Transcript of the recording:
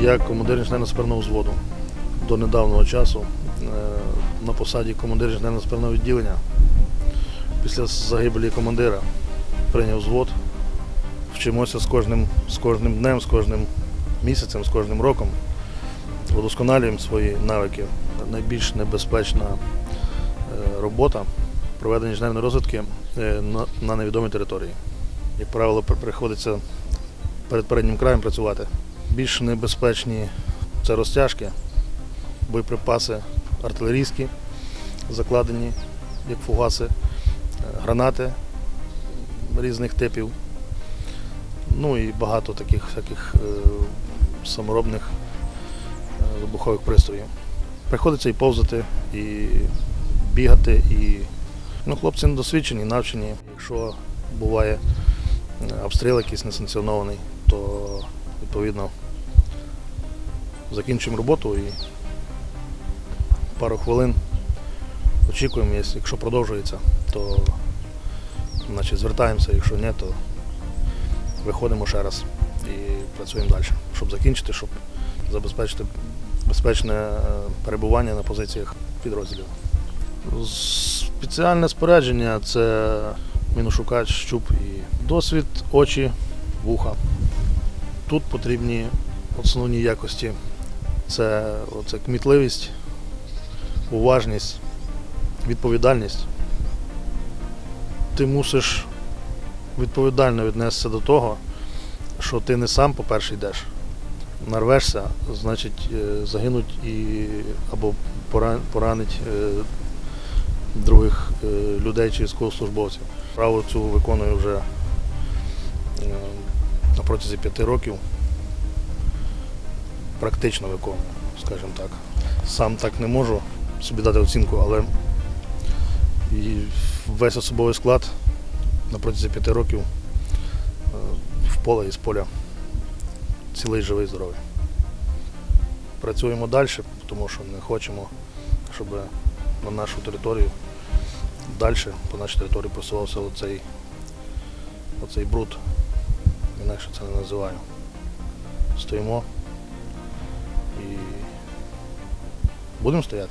Я командир інженерно-сперного взводу. До недавнього часу е, на посаді командир інженерно-сперного відділення. Після загибелі командира прийняв взвод. Вчимося з кожним, з кожним днем, з кожним місяцем, з кожним роком. Удосконалюємо свої навики. Найбільш небезпечна е, робота проведення інженерної розвідки е, на невідомій території. Як правило, приходиться перед переднім краєм працювати. Більш небезпечні це розтяжки, боєприпаси артилерійські, закладені як фугаси, е, гранати різних типів. Ну і багато таких всяких е, саморобних е, вибухових пристроїв. Приходиться і повзати, і бігати, і ну, хлопці досвідчені, навчені. Якщо буває обстріл якийсь несанкціонований, то відповідно закінчуємо роботу і пару хвилин очікуємо, Якщо- якщо продовжується, то значить, звертаємося, якщо ні, то виходимо ще раз і працюємо далі, щоб закінчити, щоб забезпечити безпечне е, перебування на позиціях підрозділів. Спеціальне спорядження це міношукач, щуп і досвід, очі, вуха. Тут потрібні основні якості. Це оце кмітливість, уважність, відповідальність. Ти мусиш відповідально віднестися до того, що ти не сам, по-перше, йдеш. Нарвешся, значить, е, загинуть і або поранить е, других е, людей чи військовослужбовців. Справу цю виконую вже протязі п'яти років. Практично виконую, скажімо так. Сам так не можу собі дати оцінку, але весь особовий склад на протязі п'яти років е, в поле і з поля цілий, живий, здоровий. Працюємо далі, тому що не хочемо, щоб на нашу територію далі по нашій території просувався оцей, оцей бруд. Інакше це не називаю. Стоїмо і будемо стояти.